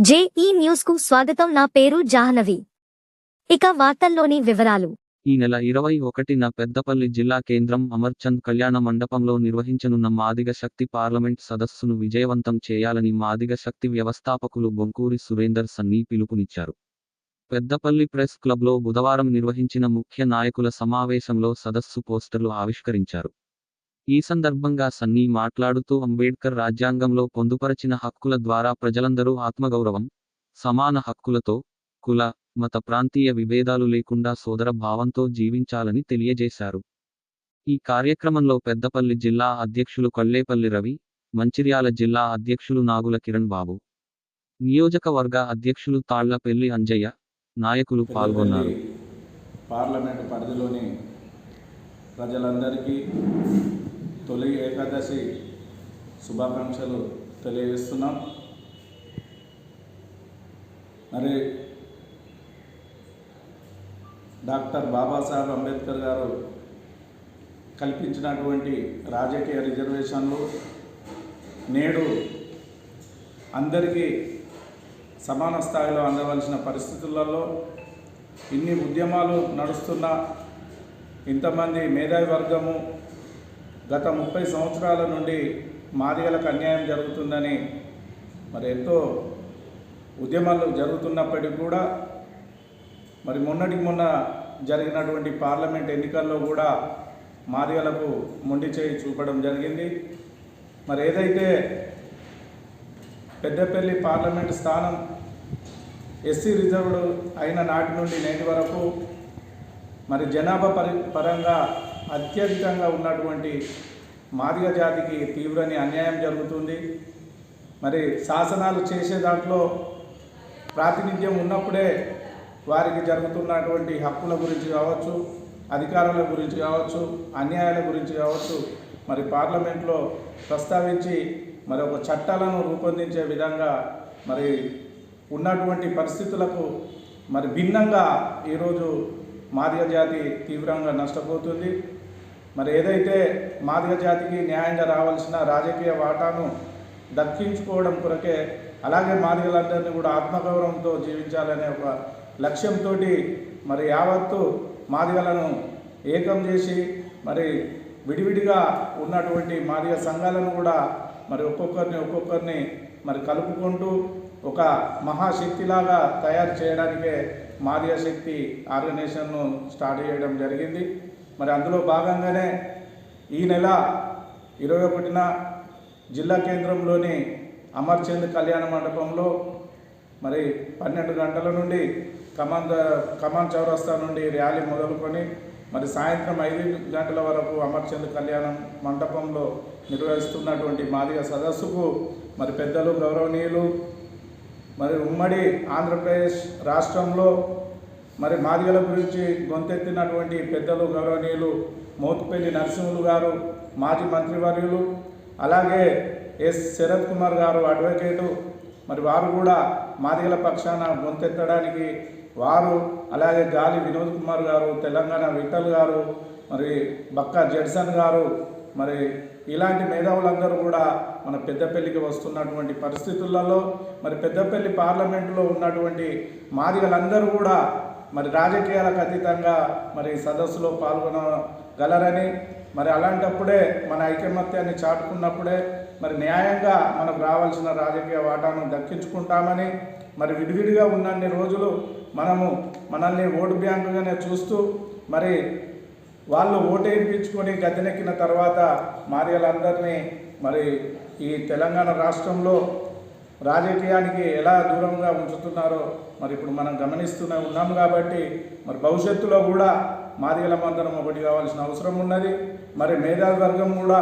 JEE న్యూస్కు స్వాగతం. నా పేరు జాహ్నవి. ఇక వార్తల్లోని వివరాలు. ఈ నెల ఇరవై ఒకటిన పెద్దపల్లి జిల్లా కేంద్రం అమర్చంద్ కళ్యాణ మండపంలో నిర్వహించనున్న మాదిగ శక్తి పార్లమెంట్ సదస్సును విజయవంతం చేయాలని మాదిగ శక్తి వ్యవస్థాపకులు బొంకూరి సురేందర్ సన్నీ పిలుపునిచ్చారు. పెద్దపల్లి ప్రెస్ క్లబ్లో బుధవారం నిర్వహించిన ముఖ్య నాయకుల సమావేశంలో సదస్సు పోస్టర్లు ఆవిష్కరించారు. ఈ సందర్భంగా సన్నీ మాట్లాడుతూ అంబేడ్కర్ రాజ్యాంగంలో పొందుపరచిన హక్కుల ద్వారా ప్రజలందరూ ఆత్మగౌరవం సమాన హక్కులతో కుల మత ప్రాంతీయ విభేదాలు లేకుండా సోదర భావంతో జీవించాలని తెలియజేశారు. ఈ కార్యక్రమంలో పెద్దపల్లి జిల్లా అధ్యక్షులు కళ్ళేపల్లి రవి మంచిర్యాల జిల్లా అధ్యక్షులు నాగుల కిరణ్ బాబు నియోజకవర్గ అధ్యక్షులు తాళ్ళపల్లి అంజయ్య నాయకులు పాల్గొన్నారు. పార్లమెంట్ పరిధిలోని ప్రజలందరికీ తొలి ఏకాదశి శుభాకాంక్షలు తెలియజేస్తున్నాం. మరి డాక్టర్ బాబాసాహెబ్ అంబేద్కర్ గారు కల్పించినటువంటి రాజకీయ రిజర్వేషన్లు నేడు అందరికీ సమాన స్థాయిలో అందవలసిన పరిస్థితులలో ఇన్ని ఉద్యమాలు నడుస్తున్న ఇంతమంది మేధావి వర్గము గత ముప్పై సంవత్సరాల నుండి మాదిగలకు అన్యాయం జరుగుతుందని మరి ఎంతో ఉద్యమాలు జరుగుతున్నప్పటికీ కూడా మరి మొన్నటికి మొన్న జరిగినటువంటి పార్లమెంట్ ఎన్నికల్లో కూడా మాదిగలకు మొండి చేయి చూపడం జరిగింది. మరి ఏదైతే పెద్దపల్లి పార్లమెంట్ స్థానం ఎస్సీ రిజర్వ్డ్ అయిన నాటి నుండి నేటి వరకు మరి జనాభా పరంగా అత్యధికంగా ఉన్నటువంటి మాదిగ జాతికి తీవ్రని అన్యాయం జరుగుతుంది. మరి శాసనాలు చేసే దాంట్లో ప్రాతినిధ్యం ఉన్నప్పుడే వారికి జరుగుతున్నటువంటి హక్కుల గురించి కావచ్చు అధికారాల గురించి కావచ్చు అన్యాయాల గురించి కావచ్చు మరి పార్లమెంట్లో ప్రస్తావించి మరి ఒక చట్టాలను రూపొందించే విధంగా మరి ఉన్నటువంటి పరిస్థితులకు మరి భిన్నంగా ఈరోజు మాదిగ జాతి తీవ్రంగా నష్టపోతుంది. మరి ఏదైతే మాదిగ జాతికి న్యాయంగా రావాల్సిన రాజకీయ వాటాను దక్కించుకోవడం కొరకే అలాగే మాదిగలందరినీ కూడా ఆత్మగౌరవంతో జీవించాలనే ఒక లక్ష్యంతో మరి యావత్తు మాదిగలను ఏకం చేసి మరి విడివిడిగా ఉన్నటువంటి మాదిగ సంఘాలను కూడా మరి ఒక్కొక్కరిని ఒక్కొక్కరిని మరి కలుపుకుంటూ ఒక మహాశక్తిలాగా తయారు చేయడానికే మాదిగ శక్తి ఆర్గనైజేషన్ను స్టార్ట్ చేయడం జరిగింది. మరి అందులో భాగంగానే ఈ నెల ఇరవై ఒకటిన జిల్లా కేంద్రంలోని అమర్చంద్ కళ్యాణ మండపంలో మరి పన్నెండు గంటల నుండి కమాన్ కమాండ్ కమాన్ చౌరస్తా నుండి ర్యాలీ మొదలుకొని మరి సాయంత్రం ఐదు గంటల వరకు అమర్చంద్ కళ్యాణం మండపంలో నిర్వహిస్తున్నటువంటి మాదిగ సదస్సుకు మరి పెద్దలు గౌరవనీయులు మరి ఉమ్మడి ఆంధ్రప్రదేశ్ రాష్ట్రంలో మరి మాదిగల గురించి గొంతెత్తినటువంటి పెద్దలు గౌరవనీయులు మోతుపల్లి నరసింహులు గారు మాజీ మంత్రివర్యులు అలాగే ఎస్. శరత్ కుమార్ గారు అడ్వకేటు. మరి వారు కూడా మాదిగల పక్షాన గొంతెత్తడానికి వారు అలాగే గాలి వినోద్ కుమార్ గారు తెలంగాణ విఠల్ గారు మరి బక్కా జడ్సన్ గారు మరి ఇలాంటి మేధావులందరూ కూడా మన పెద్దపల్లికి వస్తున్నటువంటి పరిస్థితులలో మరి పెద్దపల్లి పార్లమెంటులో ఉన్నటువంటి మాదిగలందరూ కూడా మరి రాజకీయాలకు అతీతంగా మరి సదస్సులో పాల్గొనగలరని మరి అలాంటప్పుడే మన ఐకమత్యాన్ని చాటుకున్నప్పుడే మరి న్యాయంగా మనకు రావాల్సిన రాజకీయ వాటాను దక్కించుకుంటామని మరి విడివిడిగా ఉన్నన్ని రోజులు మనము మనల్ని ఓటు బ్యాంకుగానే చూస్తూ మరి వాళ్ళు ఓటేయించుకొని గద్దెనెక్కిన తర్వాత మాదిగలందరినీ మరి ఈ తెలంగాణ రాష్ట్రంలో రాజకీయానికి ఎలా దూరంగా ఉంచుతున్నారో మరి ఇప్పుడు మనం గమనిస్తూనే ఉన్నాము కాబట్టి మరి భవిష్యత్తులో కూడా మాదిగల మందరం ఒకటి కావాల్సిన అవసరం ఉన్నది. మరి మేధావర్గం కూడా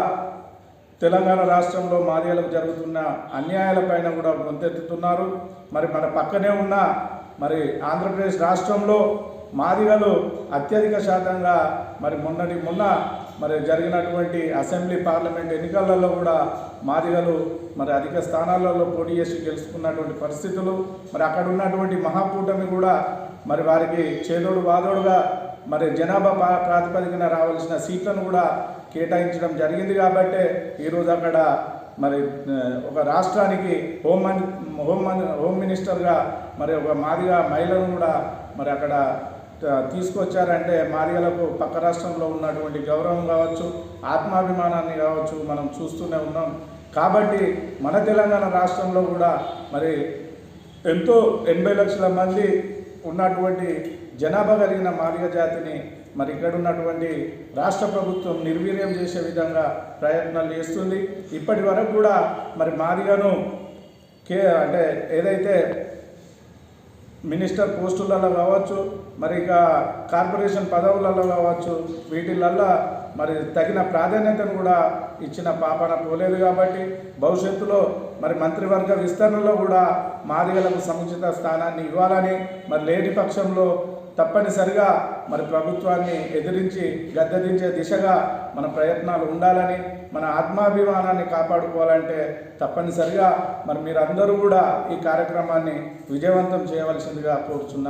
తెలంగాణ రాష్ట్రంలో మాదిగలకు జరుగుతున్న అన్యాయాలపైన కూడా గొంతెత్తుతున్నారు. మరి మన పక్కనే ఉన్న మరి ఆంధ్రప్రదేశ్ రాష్ట్రంలో మాదిగలు అత్యధిక శాతంగా మరి మొన్నటి మొన్న మరి జరిగినటువంటి అసెంబ్లీ పార్లమెంట్ ఎన్నికలలో కూడా మాదిగలు మరి అధిక స్థానాలలో పోటీ చేసి గెలుచుకున్నటువంటి పరిస్థితులు మరి అక్కడ ఉన్నటువంటి మహాకూటమి కూడా మరి వారికి చేదోడు వాదోడుగా మరి జనాభా ప్రాతిపదికన రావాల్సిన సీట్లను కూడా కేటాయించడం జరిగింది కాబట్టే ఈరోజు అక్కడ మరి ఒక రాష్ట్రానికి హోం హోమ్ హోం హోమ్ మినిస్టర్గా మరి ఒక మాదిగా మహిళను కూడా మరి అక్కడ తీసుకొచ్చారంటే మాదిగలకు పక్క రాష్ట్రంలో ఉన్నటువంటి గౌరవం కావచ్చు ఆత్మాభిమానాన్ని కావచ్చు మనం చూస్తూనే ఉన్నాం. కాబట్టి మన తెలంగాణ రాష్ట్రంలో కూడా మరి ఎంతో ఎనభై లక్షల మంది ఉన్నటువంటి జనాభా కలిగిన మార్గ జాతిని మరి ఇక్కడ ఉన్నటువంటి రాష్ట్ర ప్రభుత్వం నిర్వీర్యం చేసే విధంగా ప్రయత్నాలు చేస్తుంది. ఇప్పటి వరకు కూడా మరి మాదిగను కే అంటే ఏదైతే మినిస్టర్ పోస్టులలో కావచ్చు మరి ఇక కార్పొరేషన్ పదవులలో కావచ్చు వీటిలల్లో మరి తగిన ప్రాధాన్యతను కూడా ఇచ్చిన పాపన పోలేదు కాబట్టి భవిష్యత్తులో మరి మంత్రివర్గ విస్తరణలో కూడా మాదిగలకు సముచిత స్థానాన్ని ఇవ్వాలని మరి లేని పక్షంలో తప్పనిసరిగా మరి ప్రభుత్వాన్ని ఎదిరించి గద్దెదించే దిశగా మన ప్రయత్నాలు ఉండాలని మన ఆత్మాభిమానాన్ని కాపాడుకోవాలంటే తప్పనిసరిగా మరి మీరందరూ కూడా ఈ కార్యక్రమాన్ని విజయవంతం చేయవలసిందిగా కోరుచున్నాం.